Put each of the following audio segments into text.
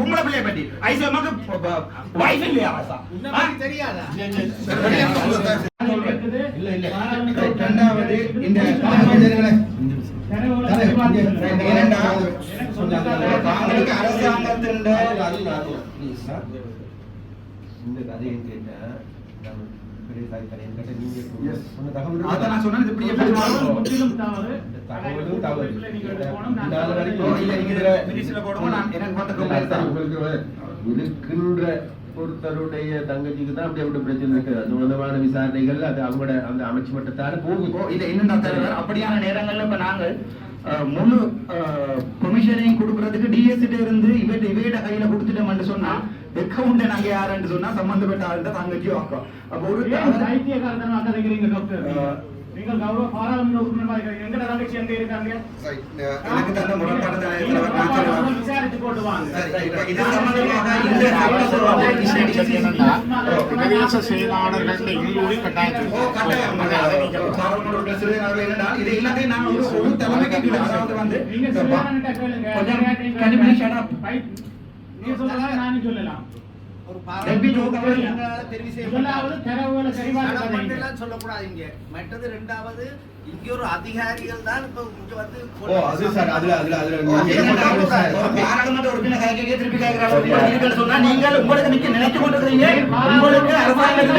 பொம்பளை பிள்ளைய பற்றி ஐசு அம்மாக்கு வைஃப் இல்லையா ஆசா? தெரியாதா? இல்ல இல்ல இரண்டாவது. இந்த அரசாங்கத்தின் பெரிய சாய் கதையை கேட்டா நீங்க சொன்ன தகவல் அதை நான் சொன்னேன் இது இப்படியே பெருமாளும் முற்றிலும் தவறு. தகவலும் தவறு. நீங்க எடுத்து போகணும். நான் நாலு ஓ, வரைக்கும் இல்ல நீங்க இதுல மினிஸ்ட்ரியில போடுவோம் நான் எனக்கு மட்டும் complaint தான். உங்களுக்கு இருக்கின்ற ஒருத்தருடைய தங்கச்சிக்கு தான் அப்படி அப்படி பிரச்சனை இருக்கு. அது சம்பந்தமான விசாரணைகள் அது அவங்களோட அந்த அமைச்சு மட்டத்தால இல்ல என்னடா தலைவர் அப்படியான நேரங்கள்ல இப்ப நாங்க அஹ், முழு கொமிஷனையும் கொடுக்கறதுக்கு டிஎஸ்சிட்ட இருந்து இவட்ட இவையிட கையில கொடுத்துட்டோம்னு சொன்னா அக்கௌண்ட் நாங்க யாருன்னு சொன்னா சம்பந்தப்பட்ட ஆள்கிட்ட தங்கச்சியும் ஆக்கும் அப்ப ஒரு பைத்தியக்காரத்தனமா கதைக்கிறீங்க டாக்டர். நீங்கள் கௌரவ பாராளுமன்ற உறுப்பினராக இருக்கிறீங்க தங்கச்சி எங்க இருக்காங்க எனக்கு தந்த முரண்பாடு. விசாரிச்சு இது சம்பந்தமாக இந்த பிரதேச செயலாளர்கள் கட்டாயம். இது எல்லாத்தையும் ஒரு தலைமைக்கு அதாவது வந்து கொஞ்சம். நானும் சொல்லலாம். சொல்லக்கூடாதீங்க மற்றது ரெண்டாவது இங்க ஒரு அதிகாரிகள் தான் இப்ப இங்க வந்து ஓ அது சார் அதுல அதுல அதுல ஓ, என்னன்னா, ஒரு பாராளுமன்ற உறுப்பினர் திருப்பி சொன்னா நீங்கள் உங்களுக்கு நினைச்சு கொண்டிருக்கிறீங்க. உங்களுக்கு அரசாங்கத்தில்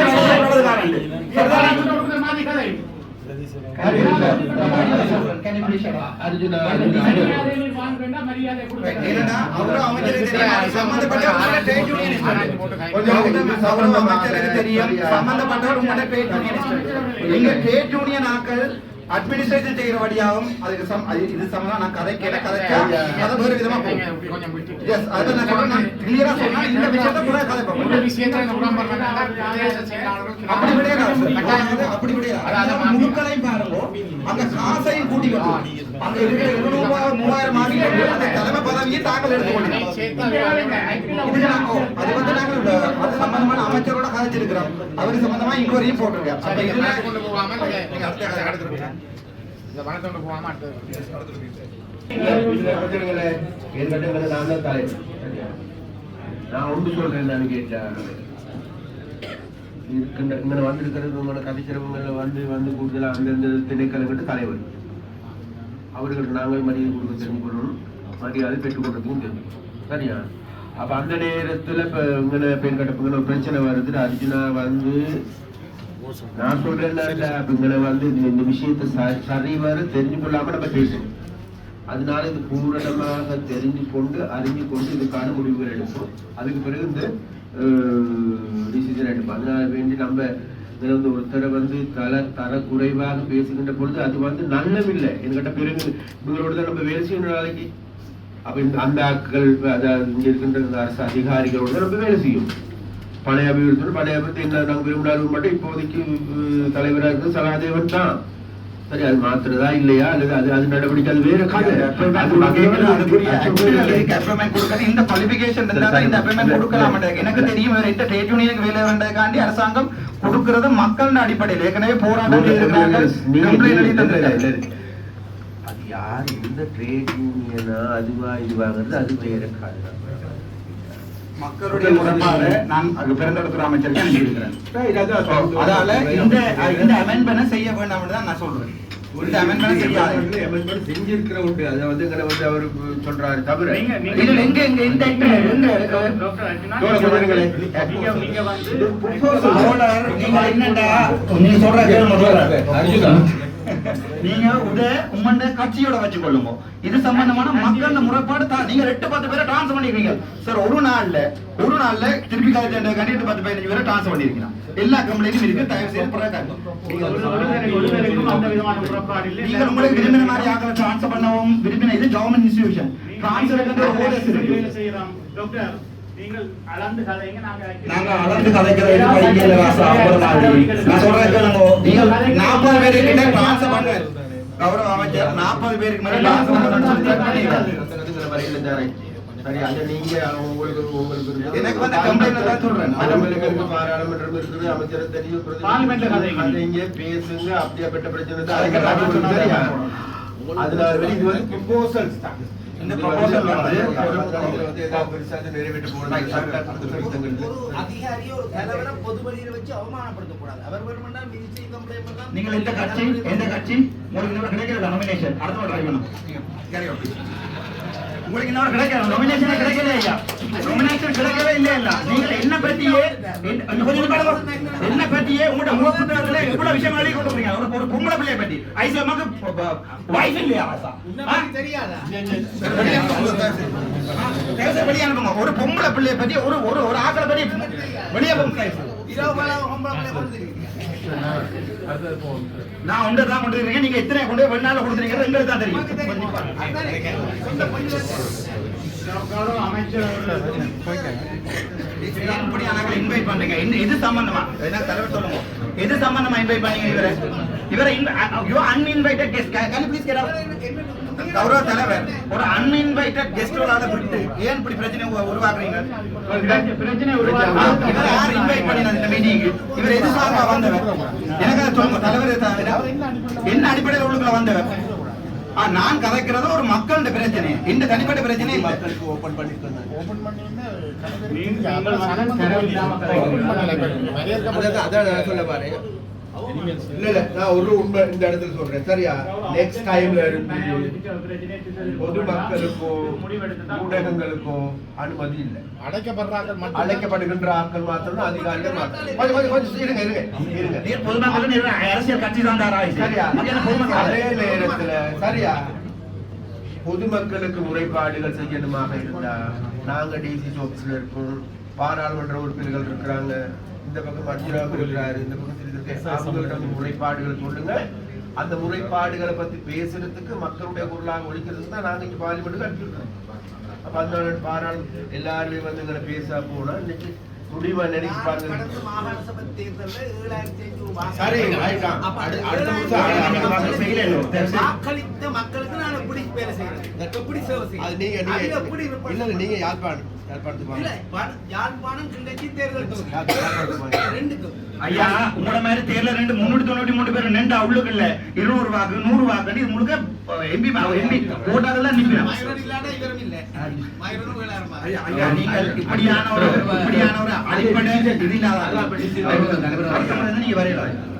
சம்பந்தப்பட்டவர் உங்களோட trade unionist. நீங்க trade union ஆக்கள் administration செய்கிற வழியாகும் அதுக்கு சம் இது சம்பந்தமா நான் கதை கேட்ட கதைச்சா அதை வேறு விதமா போகும். எஸ் அதை நான் சொல்றேன் நான் கிளியரா சொன்னா இந்த விஷயத்தை கூட கதை இந்த பார்ப்போம் விஷயத்தை இந்த பிரதேச செயலாளர்கள் அப்படி விடையாது சார். அப்படி அதாவது முழுக்களையும் பாருங்க. அங்க காசையும் கூட்டி அங்க இருக்கிற இருநூறு மூவாயிரம் ஆகி அந்த தலைமை அது வந்து நாங்கள் இந்த அது சம்பந்தமான அமைச்சரோட கதைச்சிருக்கிறோம் அவரு சம்பந்தமா இன்கொயரியும் போட்டிருக்கேன் அப்ப இதுல கொண்டு போகாம நீங்க அடுத்த இந்த போகாம நான் தான் தலைவர் நான் ஒன்று சொல்றேன் நான் இருக்கின்ற வந்திருக்கிறது உங்களோட கதைச்சிறவங்களை வந்து வந்து கூடுதலாக அந்தந்த திணைக்களங்கிட்ட தலைவர் அவர்களுக்கு நாங்கள் மரியாதை கொடுக்க தெரிஞ்சு கொள்ளணும் மரியாதை பெற்றுக்கொண்டிருக்கும் தெரியும் சரியா அப்போ அந்த நேரத்தில் இப்போ இங்கே பெண் கட்டப்புங்கிற ஒரு பிரச்சனை வருது அர்ஜுனா வந்து நான் சொல்றேன் அப்படிங்கிற வந்து இந்த- இந்த விஷயத்தை ச- சரிவர தெரிஞ்சு கொள்ளாம நம்ம பேசணும் அதனால இது பூரணமாக தெரிஞ்சு கொண்டு அறிஞ்சு கொண்டு இதுக்கான முடிவுகள் எடுப்போம் அதுக்கு பிறகு இந்த டிசிஷன் எடுப்போம் அதனால வேண்டி நம்ம இதில் வந்து ஒருத்தரை வந்து தர தர குறைவாக பேசுகின்ற பொழுது அது வந்து நல்லமில்லை என்கிட்ட பிறகு இவங்களோட தான் நம்ம வேலை செய்யணும் நாளைக்கு அப்ப இந்த அந்த ஆட்கள் அதாவது இங்க இருக்கின்ற இந்த அரசு அதிகாரிகளோட நம்ம வேலை செய்யும். பழைய அபிவிருத்தி பழைய அபிவிருத்தி என்ன நாங்கள் விரும்பினாலும் மட்டும். இப்போதைக்கு தலைவராக இருக்கிறது சகாதேவன் தான். சரி அது மாத்துறதா இல்லையா? அல்லது அது அது நடவடிக்கை அது வேற கதை. இந்த qualification இருந்தா தான் இந்த கொடுக்கலாம். எனக்கு தெரியும் இந்த trade union-க்கு வேலை வேண்டதுக்காண்டி அரசாங்கம் கொடுக்கிறது மக்களின் அடிப்படையில். ஏற்கனவே போராட்டம் யார் எந்த ட்ரேட் யூனியனா அதுவா இதுவாங்கிறது அது வேற காரணம் மக்களுடைய அமைச்சர் அதால செய்ய வேண்டாம் நான் சொல்றேன். செஞ்சிருக்கிறவங்க அதை வந்து வந்து அவர் சொல்றாரு தவிர. நீங்க உத உம்மண்ட கட்சியோட வச்சு கொள்ளுங்க இது சம்பந்தமான மக்கள் முறைப்பாடு தான் நீங்க எட்டு பத்து பேரை ட்ரான்ஸ்ஃபர் பண்ணிருக்கீங்க. சார் ஒரு நாள்ல ஒரு நாள்ல திருப்பி காலேஜ் கண்டிட்டு பத்து பதினஞ்சு பேரை ட்ரான்ஸ்ஃபர் பண்ணிருக்கீங்க. எல்லா கம்பெனிலும் இருக்கு. தயவு செய்து நீங்க உங்களுக்கு விரும்பின மாதிரி ஆக்களை ட்ரான்ஸ்ஃபர் பண்ணவும் விரும்பின இது கவர்மெண்ட் இன்ஸ்டிடியூஷன் ட்ரான்ஸ்ஃபர் இருக்கு. நாங்க அளந்து ராசா நான் சொல்றேன் நீங்கள் நாற்பது பேருக்கு ட்ரான்ஸ்ஃபர் பண்ண கௌரவ அமைச்சர் நாற்பது பேருக்கு மேல. எனக்கு வந்து complaint தான் சொல்றேன். பாராளுமன்றம் இருக்கு, பாராளுமன்றம் இருக்குது, அமைச்சர் தெரியும், பேசுங்க அப்படியாப்பட்ட பிரச்சனை தான் வந்து இது வந்து தான். இந்த ஒரு அதிகாரியை ஒரு தலைவரை பொது வழியில வச்சு அவமானப்படுத்தக்கூடாது அவர் வேணுமென்றால் மினிஸ்ட்ரி கம்ப்ளைண்ட் பண்ணலாம் நீங்கள் எந்த கட்சி எந்த கட்சி உங்களுக்கு இன்னொரு கிடைக்கிற நாமினேஷன் அடுத்த ட்ரை பண்ணும் உங்களுக்கு இன்னொரு கிடைக்கிற நாமினேஷன் இல்லையா நாமினேஷன் கிடைக்கவே இல்லை இல்ல நீங்கள் என்ன பத்தியே என்ன- இன்னும் கொஞ்சம் பாருங்க. என்ன பத்தியே உங்களோட முக புத்தகத்துல எவ்வளவு விஷயம் எழுதி கொண்டு வரீங்க ஒரு ஒரு பொம்பளை பிள்ளைய இல்லையா ஆ? தெரியாதா? தேவசம் வெளியே அனுப்புங்க. ஒரு பொம்பளை பிள்ளைய பத்தி ஒரு ஒரு ஒரு ஆக்களை பத்தி வெளியே நான் ஒன்று தான் கொண்டு இருக்கேன் நீங்க எத்தனை கொண்டு வெண்ணால கொடுத்துருக்கீங்க. எங்களுக்கு தான் தெரியும். Invite பண்றீங்க? என்ன- எது சம்பந்தமா? தலைவர் சொல்லுங்க. எது சம்பந்தமா invite பண்ணீங்க இவரை? இவரை. Can- can you please get out? கௌரவ தலைவர் ஒரு விட்டு ஏன் இப்படி பிரச்சனை உருவாக்குறீங்க பிரச்சனை இவரை யார் invite பண்ணினது இந்த? இவர் எது சார்பா வந்தவர் எனக்கு சொல்லுங்க தலைவர் என்ன அடிப்படையில் உள்ளுக்குள்ள வந்தவர் நான் கதைக்கிறது ஒரு தனிப்பட்ட பிரச்சனை மக்களுக்கு ஓபன் பண்ணிருக்கேன் அதான் அதான் சொல்ல பாரு இல்ல இல்ல நான் ஒரு உண்மை இந்த இடத்துல சொல்றேன். சரியா? நெக்ஸ்ட் டைம்ல இருந்து பொதுமக்களுக்கோ ஊடகங்களுக்கோ அனுமதி இல்லை. அடைக்கப்படுறார்கள் மட்டும் அழைக்கப்படுகின்ற ஆட்கள் மாத்திரம் அதிகாரிகள் கொஞ்சம் கொஞ்சம் இருங்க இருங்க இருங்க. நீர் பொதுமக்கள் அரசியல் கட்சி தான் சரியா? பொதுமக்கள் அதே நேரத்துல சரியா? பொதுமக்களுக்கு முறைப்பாடுகள் செய்யணுமாக இருந்தா நாங்க டிசி ஆபீஸ்ல இருக்கோம். பாராளுமன்ற உறுப்பினர்கள் இருக்கிறாங்க. இந்த பக்கம் மஞ்சுராம் இருக்கிறாரு. இந்த பக்கம் முறைப்பாடுகள் சொல்லுங்க. அந்த முறைப்பாடுகளை பத்தி பேசுறதுக்கு மக்களுடைய குரலாக ஒழிக்கிறதுக்கு தான் நாங்க இங்க பார்லிமெண்ட்டுக்கு அனுப்பியிருக்கோம். அப்ப அதனால பாராளு எல்லாருமே வந்து எங்களை பேச போனா இன்னைக்கு முடிவா நினைச்சு பாருங்க. சரி, செய்யறது நீங்க யாழ்ப்பாணம் ஐயா உங்கள மாதிரி ரெண்டு முன்னூத்தி தொண்ணூத்தி மூணு பேர் நின்று இல்ல இருநூறு வாக்கு நூறு வாக்கு இது முழுக்க எம்பி எம்பி வேளாண்மை ஐயா நீங்கள் இப்படியான ஒரு இப்படியான ஒரு அடிப்படை இது இல்லாத நீங்க வரையலாம்